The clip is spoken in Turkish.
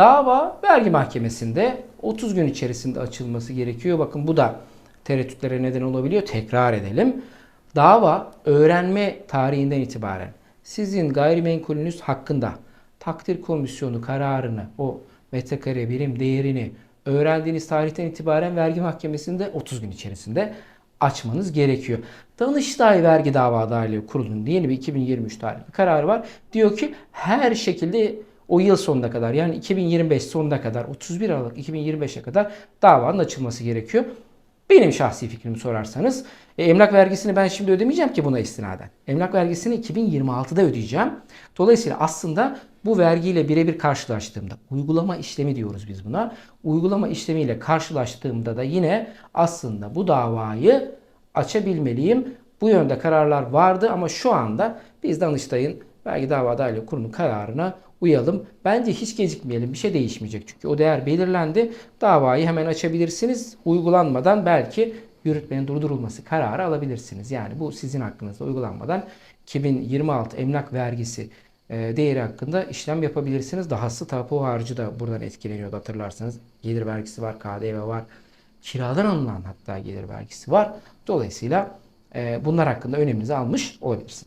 Dava vergi mahkemesinde 30 gün içerisinde açılması gerekiyor. Bakın bu da tereddütlere neden olabiliyor. Tekrar edelim. Dava öğrenme tarihinden itibaren sizin gayrimenkulünüz hakkında takdir komisyonu kararını, o metrekare birim değerini öğrendiğiniz tarihten itibaren vergi mahkemesinde 30 gün içerisinde açmanız gerekiyor. Danıştay Vergi Dava Adaylığı Kurulu'nun yeni bir 2023 tarihli kararı var. Diyor ki her şekilde o yıl sonuna kadar yani 2025 sonuna kadar 31 Aralık 2025'e kadar davanın açılması gerekiyor. Benim şahsi fikrimi sorarsanız e, emlak vergisini ben şimdi ödemeyeceğim ki buna istinaden. Emlak vergisini 2026'da ödeyeceğim. Dolayısıyla aslında bu vergiyle birebir karşılaştığımda uygulama işlemi diyoruz biz buna. Uygulama işlemiyle karşılaştığımda da yine aslında bu davayı açabilmeliyim. Bu yönde kararlar vardı ama şu anda biz Danıştay'ın vergi dava adaylığı kurumu kararına uyalım. Bence hiç gecikmeyelim. Bir şey değişmeyecek. Çünkü o değer belirlendi. Davayı hemen açabilirsiniz. Uygulanmadan belki yürütmenin durdurulması kararı alabilirsiniz. Yani bu sizin hakkınızda uygulanmadan 2026 emlak vergisi e, değeri hakkında işlem yapabilirsiniz. Dahası tapu harcı da buradan etkileniyordu hatırlarsanız. Gelir vergisi var, KDV var. Kiradan alınan hatta gelir vergisi var. Dolayısıyla e, bunlar hakkında öneminizi almış olabilirsiniz.